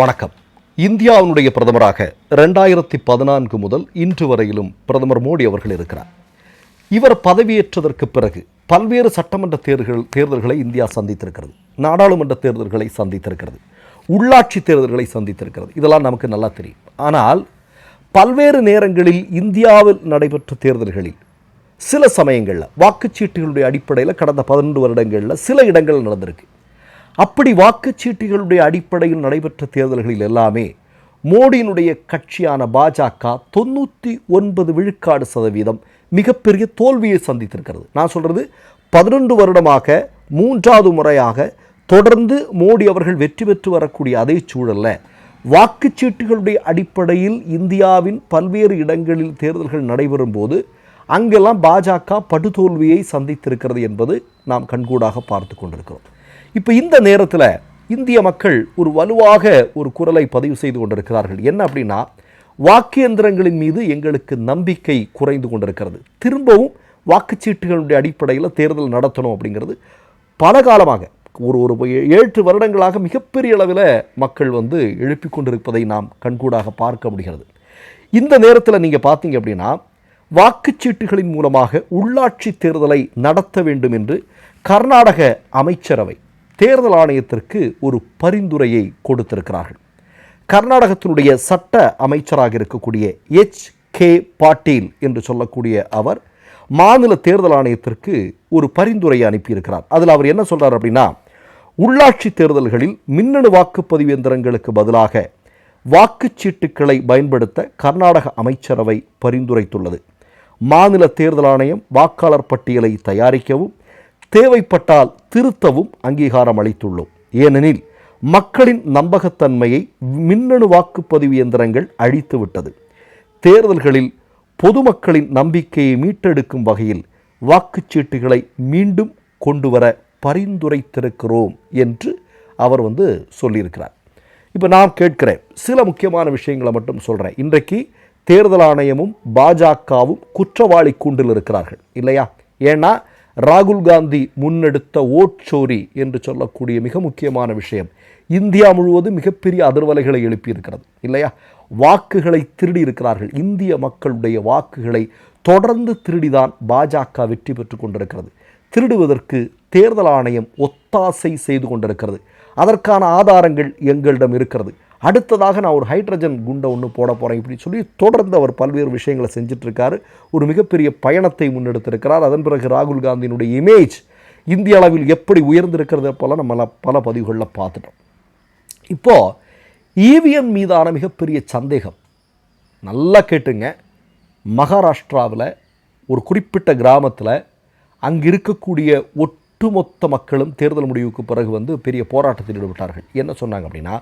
வணக்கம். இந்தியாவினுடைய பிரதமராக ரெண்டாயிரத்தி பதினான்கு முதல் இன்று வரையிலும் பிரதமர் மோடி அவர்கள் இருக்கிறார். இவர் பதவியேற்றதற்கு பிறகு பல்வேறு சட்டமன்ற தேர்தல்கள் தேர்தல்களை இந்தியா சந்தித்திருக்கிறது. நாடாளுமன்ற தேர்தல்களை சந்தித்திருக்கிறது. உள்ளாட்சி தேர்தல்களை சந்தித்திருக்கிறது. இதெல்லாம் நமக்கு நல்லா தெரியும். ஆனால் பல்வேறு நேரங்களில் இந்தியாவில் நடைபெற்ற தேர்தல்களில் சில சமயங்களில் வாக்குச்சீட்டுகளுடைய அடிப்படையில் கடந்த பதினொன்று வருடங்களில் சில இடங்கள் நடந்திருக்கு. அப்படி வாக்குச்சீட்டுகளுடைய அடிப்படையில் நடைபெற்ற தேர்தல்களில் எல்லாமே மோடியினுடைய கட்சியான பாஜக தொண்ணூற்றி ஒன்பது விழுக்காடு சதவீதம் மிகப்பெரிய தோல்வியை சந்தித்திருக்கிறது. நான் சொல்கிறது பதினொன்று வருடமாக மூன்றாவது முறையாக தொடர்ந்து மோடி அவர்கள் வெற்றி பெற்று வரக்கூடிய அதே சூழலில் வாக்குச்சீட்டுகளுடைய அடிப்படையில் இந்தியாவின் பல்வேறு இடங்களில் தேர்தல்கள் நடைபெறும் போது அங்கெல்லாம் பாஜக படுதோல்வியை சந்தித்திருக்கிறது என்பது நாம் கண்கூடாக பார்த்து கொண்டிருக்கிறோம். இப்போ இந்த நேரத்தில் இந்திய மக்கள் ஒரு வலுவாக ஒரு குரலை பதிவு செய்து கொண்டிருக்கிறார்கள். என்ன அப்படின்னா வாக்கியந்திரங்களின் மீது எங்களுக்கு நம்பிக்கை குறைந்து கொண்டிருக்கிறது. திரும்பவும் வாக்குச்சீட்டுகளுடைய அடிப்படையில் தேர்தல் நடத்தணும் அப்படிங்கிறது பல காலமாக ஒரு ஒரு ஏழு வருடங்களாக மிகப்பெரிய அளவில் மக்கள் வந்து எழுப்பி கொண்டிருப்பதை நாம் கண்கூடாக பார்க்க முடிகிறது. இந்த நேரத்தில் நீங்கள் பார்த்தீங்க அப்படின்னா வாக்குச்சீட்டுகளின் மூலமாக உள்ளாட்சி தேர்தலை நடத்த வேண்டும் என்று கர்நாடக அமைச்சரவை தேர்தல் ஆணையத்திற்கு ஒரு பரிந்துரையை கொடுத்திருக்கிறார்கள். கர்நாடகத்தினுடைய சட்ட அமைச்சராக இருக்கக்கூடிய எச். கே. பாட்டீல் என்று சொல்லக்கூடிய அவர் மாநில தேர்தல் ஆணையத்திற்கு ஒரு பரிந்துரையை அனுப்பியிருக்கிறார். அதில் அவர் என்ன சொல்கிறார் அப்படின்னா உள்ளாட்சி தேர்தல்களில் மின்னணு வாக்குப்பதிவு எந்திரங்களுக்கு பதிலாக வாக்குச்சீட்டுக்களை பயன்படுத்த கர்நாடக அமைச்சரவை பரிந்துரைத்துள்ளது. மாநில தேர்தல் ஆணையம் வாக்காளர் பட்டியலை தயாரிக்கவும் தேவைப்பட்டால் திருத்தவும் அங்கீகாரம் அளித்துள்ளோம். ஏனெனில் மக்களின் நம்பகத்தன்மையை மின்னணு வாக்குப்பதிவு இயந்திரங்கள் அழித்துவிட்டது தேர்தல்களில் பொதுமக்களின் நம்பிக்கையை மீட்டெடுக்கும் வகையில் வாக்குச்சீட்டுகளை மீண்டும் கொண்டு வர பரிந்துரைத்திருக்கிறோம் என்று அவர் வந்து சொல்லியிருக்கிறார். இப்போ நான் கேட்கிறேன் சில முக்கியமான விஷயங்களை மட்டும் சொல்கிறேன் இன்றைக்கு தேர்தல் ஆணையமும் பாஜகவும் குற்றவாளி கூண்டில் இருக்கிறார்கள் இல்லையா? ஏன்னா ராகுல் காந்தி முன்னெடுத்த ஓட்சோரி என்று சொல்லக்கூடிய மிக முக்கியமான விஷயம். இந்தியா முழுவதும் மிகப்பெரிய அதிர்வலைகளை எழுப்பியிருக்கிறது இல்லையா? வாக்குகளை திருடி இருக்கிறார்கள் இந்திய மக்களுடைய வாக்குகளை தொடர்ந்து திருடிதான் பாஜக வெற்றி பெற்று கொண்டிருக்கிறது. திருடுவதற்கு தேர்தல் ஆணையம் ஒத்தாசை செய்து கொண்டிருக்கிறது. அதற்கான ஆதாரங்கள் எங்களிடம் இருக்கிறது. அடுத்ததாக நான் ஒரு ஹைட்ரஜன் குண்டை ஒன்று போட போகிறேன் இப்படி சொல்லி தொடர்ந்து அவர் பல்வேறு விஷயங்களை செஞ்சிட்ருக்காரு. ஒரு மிகப்பெரிய பயணத்தை முன்னெடுத்திருக்கிறார். அதன் பிறகு ராகுல் காந்தியினுடைய இமேஜ் இந்திய அளவில் எப்படி உயர்ந்திருக்கிறது போல நம்ம பல பதிவுகளில் பார்த்துட்டோம். இப்போது ஈவிஎம் மீதான மிகப்பெரிய சந்தேகம். நல்லா கேட்டுங்க. மகாராஷ்டிராவில் ஒரு குறிப்பிட்ட கிராமத்தில் அங்கே இருக்கக்கூடிய ஒட்டுமொத்த மக்களும் தேர்தல் முடிவுக்கு பிறகு வந்து பெரிய போராட்டத்தில் ஈடுபட்டார்கள். என்ன சொன்னாங்க அப்படின்னா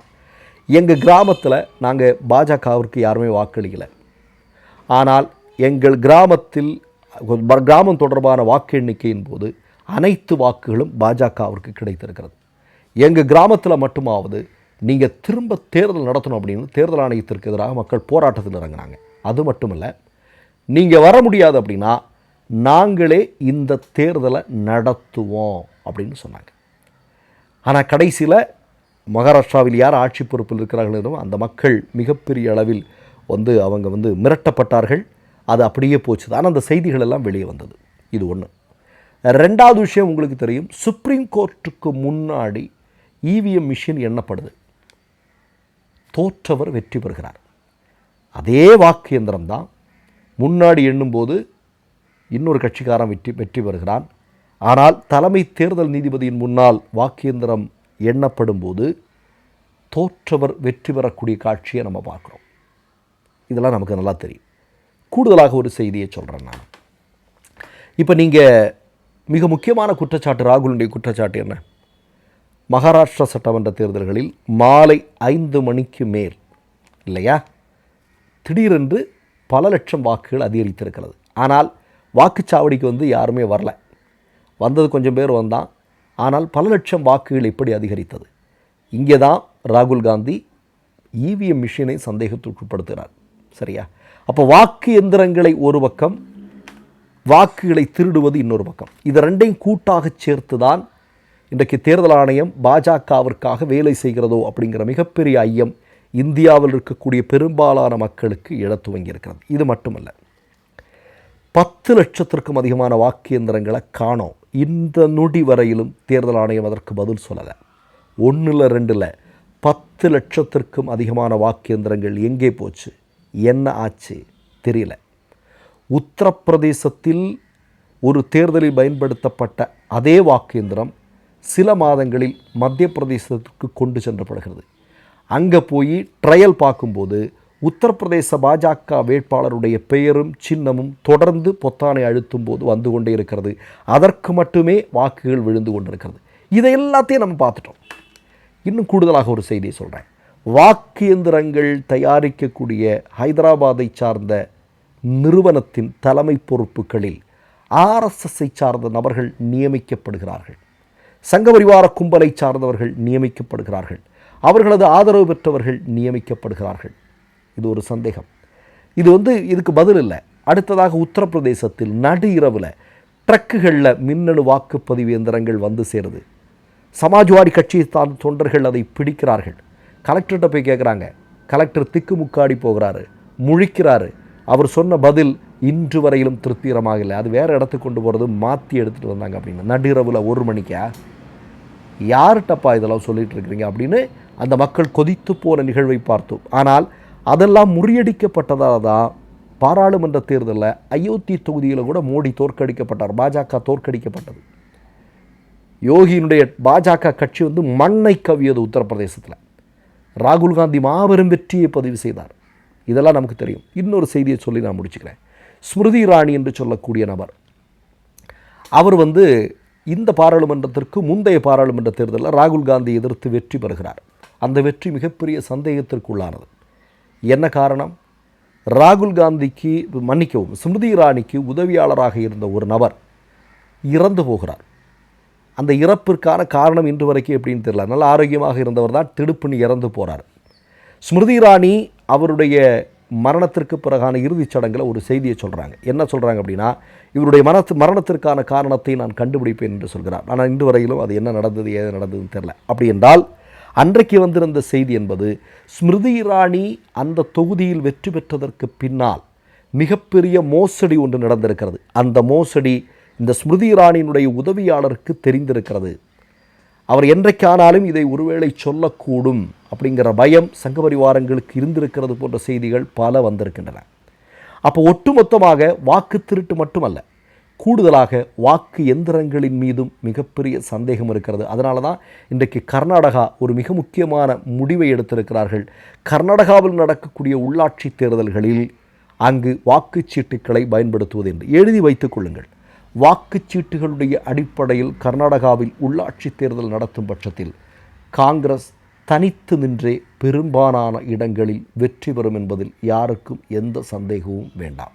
எங்கள் கிராமத்தில் நாங்கள் பாஜகவிற்கு யாருமே வாக்களிக்கலை. ஆனால் எங்கள் கிராமத்தில் கிராமம் தொடர்பான வாக்கு எண்ணிக்கையின் போது அனைத்து வாக்குகளும் பாஜகவிற்கு கிடைத்திருக்கிறது. எங்கள் கிராமத்தில் மட்டுமாவது நீங்கள் திரும்ப தேர்தல் நடத்தணும் அப்படின்னு தேர்தல் ஆணையத்திற்கு எதிராக மக்கள் போராட்டத்தில் இறங்கினாங்க. அது மட்டும் இல்லை நீங்கள் வர முடியாது அப்படின்னா நாங்களே இந்த தேர்தலை நடத்துவோம் அப்படின்னு சொன்னாங்க. ஆனால் கடைசியில் மகாராஷ்டிராவில் யார் ஆட்சி பொறுப்பில் இருக்கிறார்களோ அந்த மக்கள் மிகப்பெரிய அளவில் வந்து அவங்க வந்து மிரட்டப்பட்டார்கள். அது அப்படியே போச்சு. ஆனால் அந்த செய்திகள் எல்லாம் வெளியே வந்தது. இது ஒன்று ரெண்டாவது விஷயம் உங்களுக்கு தெரியும். சுப்ரீம் கோர்ட்டுக்கு முன்னாடி இவிஎம் மிஷின் எண்ணப்படுது. தோற்றவர் வெற்றி பெறுகிறார். அதே வாக்கு இயந்திரம்தான் முன்னாடி எண்ணும்போது இன்னொரு கட்சிக்காரன் வெற்றி வெற்றி பெறுகிறான். ஆனால் தலைமை தேர்தல் நீதிபதியின் முன்னால் வாக்கு இயந்திரம் எண்ணப்படும் போது தோற்றவர் வெற்றி பெறக்கூடிய காட்சியை நம்ம பார்க்குறோம். இதெல்லாம் நமக்கு நல்லா தெரியும். கூடுதலாக ஒரு செய்தியை சொல்கிறேன் நான். இப்போ நீங்கள் மிக முக்கியமான குற்றச்சாட்டு ராகுலுடைய குற்றச்சாட்டு என்ன? மகாராஷ்டிரா சட்டமன்ற தேர்தல்களில் மாலை ஐந்து மணிக்கு மேல் இல்லையா? திடீரென்று பல லட்சம் வாக்குகள் அதிகரித்திருக்கிறது. ஆனால் வாக்குச்சாவடிக்கு வந்து யாருமே வரல. வந்தது கொஞ்சம் பேர் வந்தான். ஆனால் பல லட்சம் வாக்குகள் எப்படி அதிகரித்தது? இங்கே தான் ராகுல் காந்தி இவிஎம் மிஷினை சந்தேகத்துக்குட்படுத்துகிறார் சரியா? அப்போ வாக்கு எந்திரங்களை ஒரு பக்கம் வாக்குகளை திருடுவது இன்னொரு பக்கம். இது ரெண்டையும் கூட்டாக சேர்த்து தான் இன்றைக்கு தேர்தல் ஆணையம் பாஜகவிற்காக வேலை செய்கிறதோ அப்படிங்கிற மிகப்பெரிய ஐயம் இந்தியாவில் இருக்கக்கூடிய பெரும்பாலான மக்களுக்கு இழ துவங்கியிருக்கிறது. இது மட்டுமல்ல பத்து லட்சத்திற்கும் அதிகமான வாக்கு எந்திரங்களை காணோம். இந்த நொடி வரையிலும் தேர்தல் ஆணையம் அதற்கு பதில் சொல்லலை. ஒன்றில் ரெண்டில் பத்து லட்சத்திற்கும் அதிகமான வாக்கியந்திரங்கள் எங்கே போச்சு? என்ன ஆச்சு? தெரியல. உத்தரப்பிரதேசத்தில் ஒரு தேர்தலில் பயன்படுத்தப்பட்ட அதே வாக்கியந்திரம் சில மாதங்களில் மத்திய பிரதேசத்திற்கு கொண்டு சென்றப்படுகிறது. அங்கே போய் ட்ரையல் பார்க்கும்போது உத்தரப்பிரதேச பாஜக வேட்பாளருடைய பெயரும் சின்னமும் தொடர்ந்து பொத்தானை அழுத்தும் போது வந்து கொண்டே இருக்கிறது. அதற்கு மட்டுமே வாக்குகள் விழுந்து கொண்டிருக்கிறது. இதை எல்லாத்தையும் நம்ம பார்த்துட்டோம். இன்னும் கூடுதலாக ஒரு செய்தியை சொல்கிறேன் வாக்கு எந்திரங்கள் தயாரிக்கக்கூடிய ஹைதராபாத்தை சார்ந்த நிறுவனத்தின் தலைமை பொறுப்புகளில் ஆர்எஸ்எஸ்ஸை சார்ந்த நபர்கள் நியமிக்கப்படுகிறார்கள். சங்கபரிவார கும்பலை சார்ந்தவர்கள் நியமிக்கப்படுகிறார்கள். அவர்களது ஆதரவு பெற்றவர்கள் நியமிக்கப்படுகிறார்கள். இது ஒரு சந்தேகம். இது வந்து இதுக்கு பதில் இல்லை. அடுத்ததாக உத்தரப்பிரதேசத்தில் நடு இரவில் ட்ரக்குகளில் மின்னணு வாக்குப்பதிவு இயந்திரங்கள் வந்து சேருது. சமாஜ்வாடி கட்சியை தான் தொண்டர்கள் அதை பிடிக்கிறார்கள். கலெக்டர்கிட்ட போய் கேட்குறாங்க கலெக்டர் திக்குமுக்காடி போகிறாரு. முழிக்கிறாரு. அவர் சொன்ன பதில் இன்று வரையிலும் திருப்திகரமாக இல்லை. அது வேறு இடத்துக்கு கொண்டு போகிறது மாற்றி எடுத்துகிட்டு வந்தாங்க அப்படின்னு. நடுஇரவில் ஒரு மணிக்கா? யார்கிட்டப்பா இதெல்லாம் சொல்லிட்டு இருக்கிறீங்க அப்படின்னு அந்த மக்கள் கொதித்து போன நிகழ்வை பார்த்தோம். ஆனால் அதெல்லாம் முறியடிக்கப்பட்டதால் தான் பாராளுமன்ற தேர்தலில் அயோத்தி தொகுதியில் கூட மோடி தோற்கடிக்கப்பட்டார். பாஜக தோற்கடிக்கப்பட்டது. யோகியினுடைய பாஜக கட்சி வந்து மண்ணை கவியது உத்தரப்பிரதேசத்தில். ராகுல் காந்தி மாபெரும் வெற்றியை பதிவு செய்தார். இதெல்லாம் நமக்கு தெரியும். இன்னொரு செய்தியை சொல்லி நான் முடிச்சுக்கிறேன். ஸ்மிருதி இராணி என்று சொல்லக்கூடிய நபர். அவர் வந்து இந்த பாராளுமன்றத்திற்கு முந்தைய பாராளுமன்ற தேர்தலில் ராகுல் காந்தி எதிர்த்து வெற்றி பெறுகிறார். அந்த வெற்றி மிகப்பெரிய சந்தேகத்திற்குள்ளானது. என்ன காரணம்? ராகுல் காந்திக்கு மன்னிக்கவும் ஸ்மிருதி இராணிக்கு உதவியாளராக இருந்த ஒரு நபர் இறந்து போகிறார். அந்த இறப்பிற்கான காரணம் இன்று வரைக்கும் எப்படின்னு தெரியல. நல்ல ஆரோக்கியமாக இருந்தவர் தான் திடுப்புன்னு இறந்து போகிறார் ஸ்மிருதி இராணி அவருடைய மரணத்திற்கு பிறகான இறுதிச் சடங்கில் ஒரு செய்தியை சொல்கிறாங்க என்ன சொல்கிறாங்க அப்படின்னா இவருடைய மரணத்து மரணத்திற்கான காரணத்தை நான் கண்டுபிடிப்பேன் என்று சொல்கிறார். ஆனால் இன்று வரையிலும் அது என்ன நடந்தது ஏது நடந்ததுன்னு தெரில அப்படி என்றால் அன்றைக்கு வந்திருந்த செய்தி என்பது ஸ்மிருதி இராணி அந்த தொகுதியில் வெற்றி பெற்றதற்கு பின்னால் மிகப்பெரிய மோசடி ஒன்று நடந்திருக்கிறது. அந்த மோசடி இந்த ஸ்மிருதி இராணியினுடைய உதவியாளருக்கு தெரிந்திருக்கிறது. அவர் என்றைக்கானாலும் இதை ஒருவேளை சொல்லக்கூடும் அப்படிங்கிற பயம் சங்கபரிவாரங்களுக்கு இருந்திருக்கிறது போன்ற செய்திகள் பல வந்திருக்கின்றன. அப்போ ஒட்டுமொத்தமாக வாக்கு திருட்டு மட்டுமல்ல கூடுதலாக வாக்கு எந்திரங்களின் மீதும் மிகப்பெரிய சந்தேகம் இருக்கிறது. அதனால தான் இன்றைக்கு கர்நாடகா ஒரு மிக முக்கியமான முடிவை எடுத்திருக்கிறார்கள். கர்நாடகாவில் நடக்கக்கூடிய உள்ளாட்சி தேர்தல்களில் அங்கு வாக்குச்சீட்டுக்களை பயன்படுத்துவது என்று எழுதி வைத்துக் கொள்ளுங்கள். வாக்குச்சீட்டுகளுடைய அடிப்படையில் கர்நாடகாவில் உள்ளாட்சி தேர்தல் நடத்தும் பட்சத்தில் காங்கிரஸ் தனித்து நின்றே பெரும்பாலான இடங்களில் வெற்றி பெறும் என்பதில் யாருக்கும் எந்த சந்தேகமும் வேண்டாம்.